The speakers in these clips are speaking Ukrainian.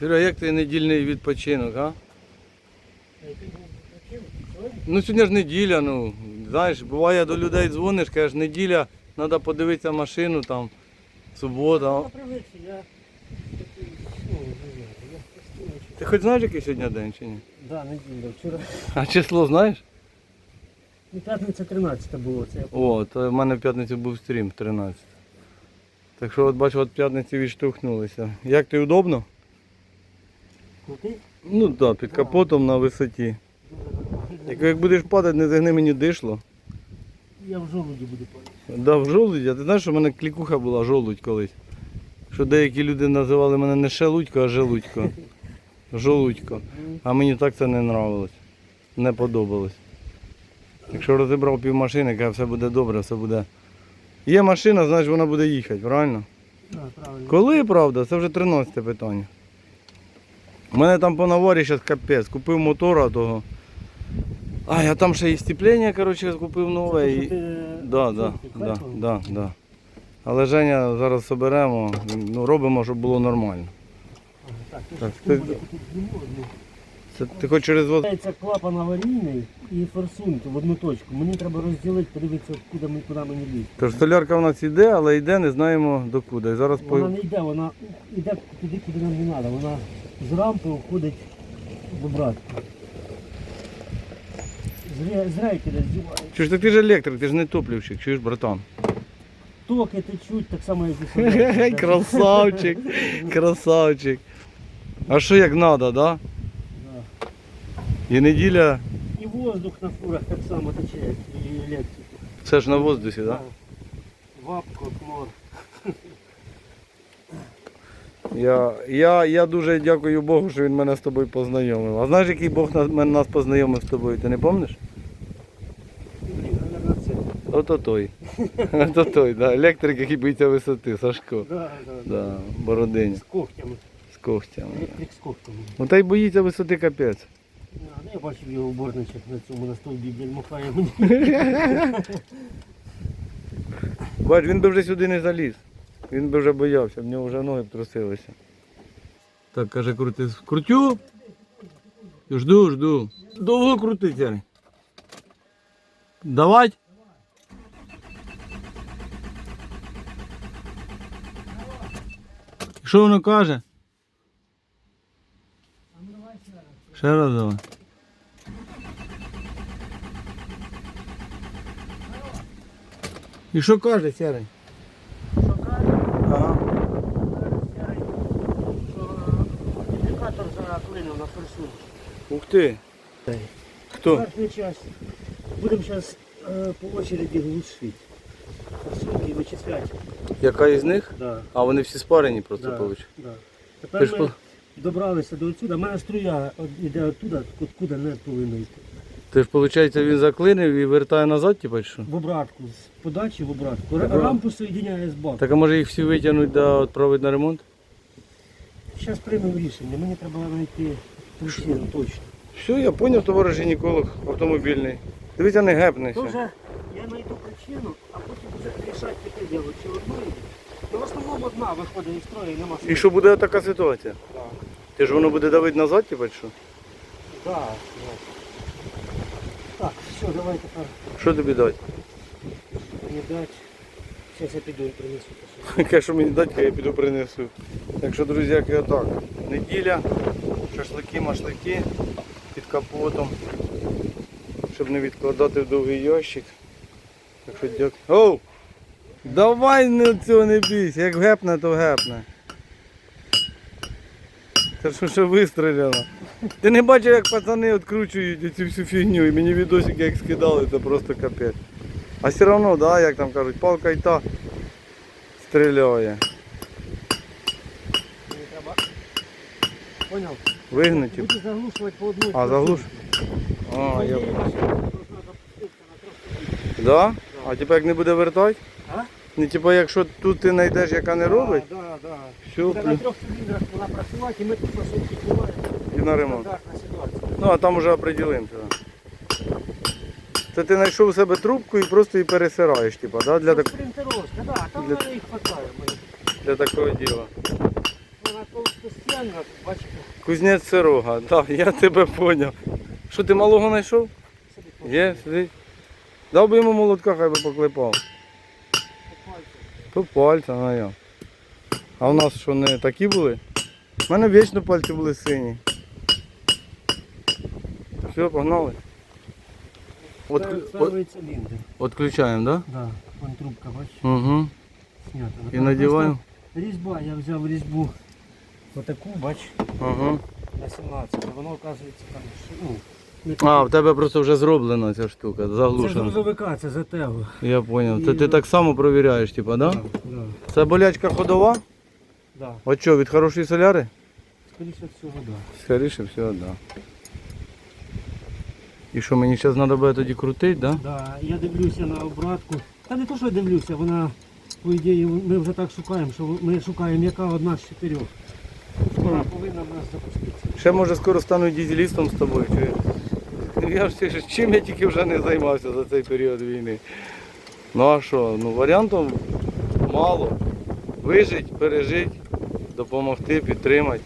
Серега, як твій недільний відпочинок, а? Ну сьогодні ж неділя, ну. Знаєш, буває до людей дзвониш, кажеш, неділя, треба подивитися машину там, субота. Ну, постійно. Ти хоч знаєш, який сьогодні день чи ні? Да, неділя. Вчора А число знаєш? ну, п'ятниця 13 було. Це я О, то в мене в п'ятницю був стрім 13. Так що от бачу, от п'ятниці відштовхнулися. Як ти удобно? Ну так, да, під капотом на висоті. Як, як будеш падати, не загни мені дишло. Я в жолуді буду падати. Да, в жолудь, а ти знаєш, що в мене клікуха була жолудь колись. Що деякі люди називали мене не шелудько, а желудько. Жолудько. А мені так це не нравилось. Не подобалось. Якщо розібрав півмашини, каже, все буде добре, все буде. Є машина, значить вона буде їхати, правильно? Да, правильно. Коли, правда, це вже 13 питання. У мене там по наварі зараз капець. Купив мотора того. А, я там ще і степлення, коротше, купив нове. І... Да, да, да, да, да. Але Женя зараз соберемо, ну, робимо, щоб було нормально. Так, ти... Це ти хоч через воз... Це клапан аварійний і форсунки в одну точку. Мені треба розділити, подивитися, куди, ми, куди мені лізти. Тож солярка в нас йде, але йде, не знаємо докуди. Зараз Вона по... не йде, вона йде туди, куди нам не треба. Вона з рампи уходить в обратку. З, ре- з рейки десь. Чуєш, так ти ж електрик, ти ж не топлівщик, чуєш, братан? Токи течуть, так само, як і Хе-хе. Красавчик, красавчик. А що як треба, да? Да. І неділя, І воздух на фурах так само тече, і електрику. це ж на воздусі, да? Вапко, хлор. Я, я, я дуже дякую Богу, що він мене з тобою познайомив. А знаєш, який Бог нас, нас познайомив з тобою, ти не це. Ото той. Ото той, да. електрик, який боїться висоти, Сашко. Да, да, да. Бородиня, З когтями. з когтями. Електрик з когтями. Ну та й боїться висоти капець. Ну, я бачив його уборничок на цьому на стовбі, блін, махає мені. Бач, він би вже сюди не заліз. Він вже боявся, в нього вже ноги трусилися. Так, каже, крути. Крутю. Жду, жду. Довго крутить, Ярик. Давать? Що воно каже? Ще раз давай. І що каже, Сярий? Що каже? Ага. що індикатор заклинив на форсунку. Ух ти. Хто? Верхня часть. Будемо зараз по очереді глушити. Форсунки вичисляти. Яка із них? Да, А вони всі спарені просто да, получ. да. Ти Тепер ж ми по- добралися до отсюда. У мене струя от- іде оттуда, куди не повинна йти. Ти ж виходить, він заклинив і вертає назад, чи що? В обратку, з подачі в обратку. Р- Так, Рампу соєдиняє з баком. Так а може їх всі витягнути да відправити на ремонт? Зараз приймемо рішення. Мені треба знайти причину точно. Все, я зрозумів, товариш гінеколог автомобільний. Дивіться, не То гепнися. вже я знайду причину, а потім вже рішати таке діло, чи одно йде. Ну, в основному одна виходить із строю, нема І що буде така ситуація? Ти ж воно буде давити назад, чи що? Да. Так, все, давай тепер Що тобі дати? мені дати. Зараз я піду і принесу. те, що- Яке, що мені дати, я піду принесу. Так що, друзі, як я так. Неділя, шашлики, машлики під капотом. Щоб не відкладати в довгий ящик. Так що дякую. Оу! Давай не цього не бійся, як гепне, то гепне. Це що ще вистріляно. Ти не бачив, як пацани відкручують цю всю фігню і мені відосики як скидали, це просто капець. А все одно, да, як там кажуть, палка й та стріляє. Поняв? Вигнуті. А, заглуш? А, я... я... Да? А типа як не буде вертати? А? Не типа якщо тут ти знайдеш, яка не робить, Да, да, да. все, Буде на трьох циліндрах вона працювати, і ми тут посилки знімаємо. і на ремонт. Ну а там вже определимося. Це ти знайшов у себе трубку і просто її пересираєш, типа, да? для, так... Спринтеровська, да, там Для- їх хватає. для такого діла. Вона толста постійно, бачите, Кузнець Сирога. Так, я тебе поняв. Що ти малого знайшов? Є, сидить. Дав би йому молотка, хай би поклепав. по пальцю. То пальця, а я. А в нас що не такі були? У мене вічно пальці були сині. Все, погнали. От, циліндр. Отключаємо, так? Да, вон трубка, бачиш, Угу. снята. І надіваємо. Різьба, я взяв різьбу отаку, бач, Угу. на 17, а воно оказується там, ну, не А, в тебе просто вже зроблена ця штука, Це з заглушена. грузовика, це за тегу. Я зрозумів. Це ти так само перевіряєш, типа, да? Да, Це болячка ходова? да. От що, від хорошої соляри? Скоріше всього, да. Скоріше всього, так. Да. І що, мені зараз треба буде тоді крутити, так? Да? Да, я дивлюся на обратку. Та не то, що я дивлюся, вона, по ідеї, ми вже так шукаємо, що ми шукаємо, яка одна з чотирьох. Вона повинна в нас запуститися. Ще може скоро стану дізелістом з тобою. Чи... Я ж чим я тільки вже не займався за цей період війни. Ну а що, ну варіантів мало. Вижити, пережити, допомогти, підтримати,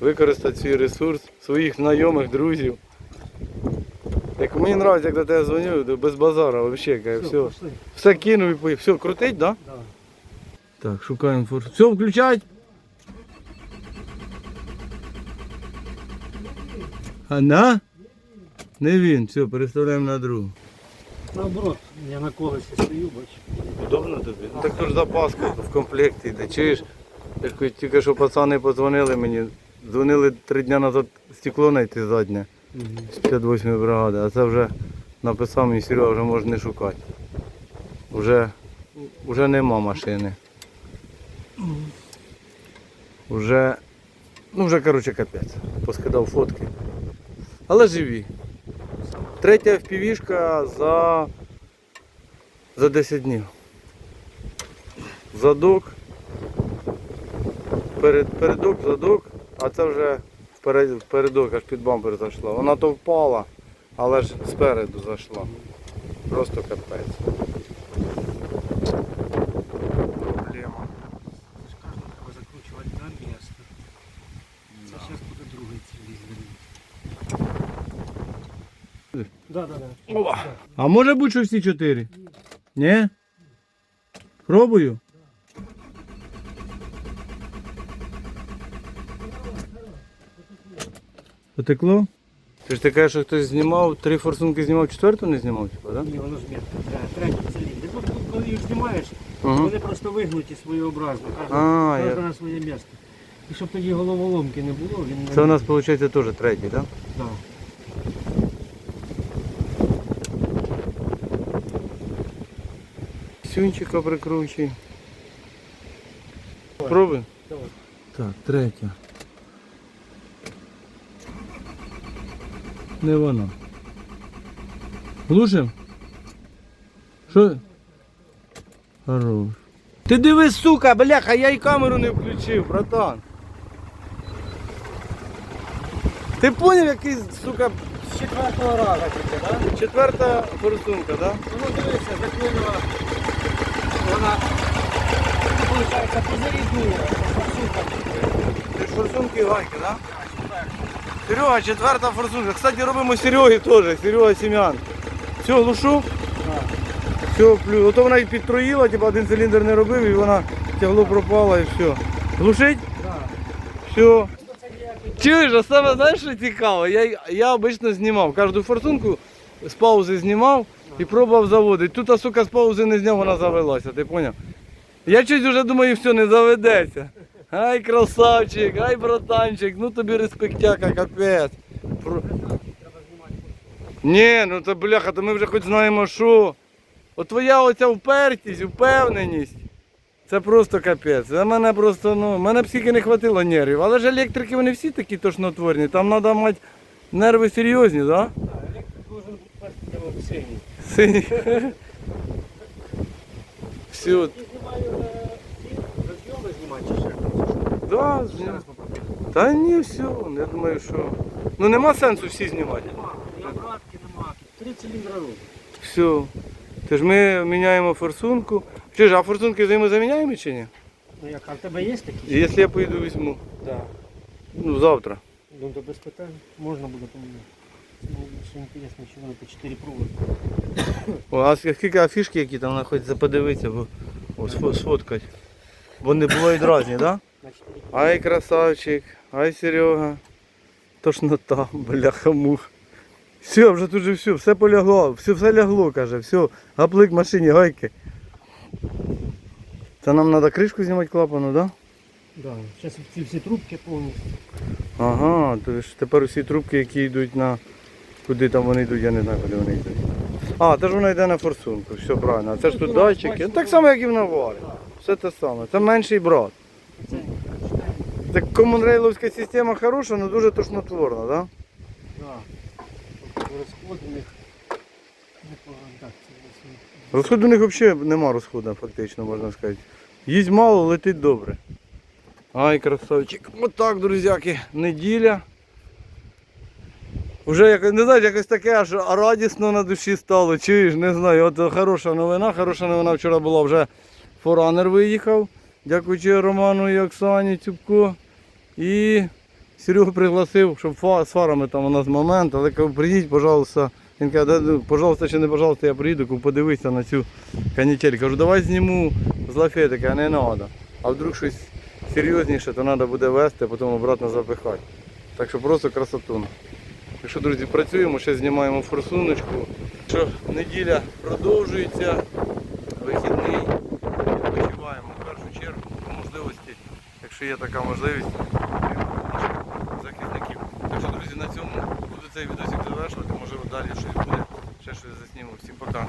використати свій ресурс, своїх знайомих, друзів. Як мені подобається, як до тебе дзвоню, без базара взагалі, Все, все. Все кинув і поїхав. Все, крутить, так? Да? Да. Так, шукаємо форс. Все, включать. А на? Не він, все, переставляємо на другу. Наоборот, я на колесі стою, бач. Удобно тобі? Ну, так то ж запаска в комплекті йде. Чуєш? Як тільки що пацани подзвонили мені, дзвонили три дні назад стекло знайти заднє з 58 бригади, а це вже написав мені Серега, вже можна не шукати. Вже, вже нема машини. Вже, ну вже коротше капець. Поскидав фотки. Але живі. Третя впівішка за, за 10 днів. Задок, перед, передок, задок, а це вже вперед, впередок аж під бампер зайшла. Вона то впала, але ж спереду зайшла. Просто капець. Проблема. Це ж кажу, треба закручувати на місто. Це зараз буде другий циліндр. Да, да, да. А може бути, що всі чотири? Ні? Пробую. Потекло? Ти ж ти кажеш, що хтось знімав, три форсунки знімав, четверту не знімав, типа, так? Ні, воно. Да, Третій циліндр. Ну, коли їх знімаєш, Ага. вони просто вигнуті своєобразно. Кожна, А, я- кожна на своє місце. І щоб тоді головоломки не було, він не Це у нас виходить теж третій, так? Да. Сюнчика прикручуй. Пробуй. Давай. Так, третя. Не вона. Глушим? Що? Хорош. Ти дивись, сука, бляха, я й камеру не включив, братан. Ти поняв, який, сука, З четвертого разу тільки, так? четверта форсунка, да? Ну дивися, заклинила. Вона, виходить. Ти ж форсунки і гайки, да? Серега, четверта форсунка. Кстати, робимо Сереги теж, Серега Сім'ян. Все, глушу. Все, плюс. Ото вона і підтроїла, типу один циліндр не робив і вона тягло пропала і все. Глушить? Все. Чуєш, а саме знаєш, що цікаво? Я, я обично знімав. Кожну форсунку з паузи знімав і пробував заводити. Тут, а сука, з паузи не зняв, вона завелася, ти поняв? Я щось вже думаю, все, не заведеться. Ай, красавчик, ай, братанчик, ну тобі респектяка, капець. Про... Ні, ну це бляха, то ми вже хоч знаємо, що. От твоя оця впертість, впевненість. Це просто капець. За мене просто, ну, мене б скільки не хватило нервів. Але ж електрики вони всі такі тошнотворні. Там треба мати нерви серйозні, так? Да? Да, електрик должен бути синій. Сині. Ще щось? да, Ще зня- Та ні, все, я думаю, що. Ну нема сенсу всі знімати. Нема, і обратки нема. Три циліндра робить. Все. Тож ми міняємо форсунку. Чи ж, а форсунки взаємозаміняємо чи ні? Ну як, а в тебе є такі? І Якщо я поїду візьму, Да. ну завтра. Ну то без питань. Можна буде поміняти. Ну, Що інтересно, що воно по 4 проводи. О, а скільки афішки, які там знаходяться, подивитися, бо о, сфо- сфоткать. Вони бувають різні, так? Да? На 4 Ай, красавчик, ай, Серега. Тошнота, бляха мух. Все, вже тут же все, все полягло, все, все лягло, каже, все, гаплик в машині, гайки. Це нам треба кришку знімати клапану, так? Да? Да. Зараз ці всі трубки повністю. Ага, то ж тепер усі трубки, які йдуть на. Куди там вони йдуть, я не знаю, куди вони йдуть. А, це ж вона йде на форсунку, все правильно. А це ж тут датчики. Так само, як і в наварі. Все те саме. Це менший брат. Це. Так комунрейловська система хороша, але дуже тошнотворна, так? Да? Да. Тобто розход у них непоганий. Так, це Розходу у них взагалі нема розходу, фактично, можна сказати. Їсть мало, летить добре. Ай, красавчик. Отак, друзяки, неділя. Уже якось, не знаю, якось таке аж радісно на душі стало. Чуєш, не знаю. От хороша новина. Хороша новина вчора була вже форанер виїхав. Дякуючи Роману і Оксані Цюбко. І Серегу пригласив, щоб фа- з фарами там у нас момент, але кажу, приїдь, пожалуйста. Він каже, ну, пожалуйста, чи не пожалуйста, я приїду, подивися на цю канітель. Кажу, давай зніму з лафетики, а не треба. А вдруг щось серйозніше, то треба буде вести, а потім обратно запихати. Так що просто красотун. Так що, друзі, працюємо, ще знімаємо форсуночку. Що неділя продовжується, вихідний, відпочиваємо в першу чергу по можливості, якщо є така можливість, наших захисників. Так що, друзі, на цьому буде цей відосик завершувати, може далі щось буде, ще щось засніму. Всім пока.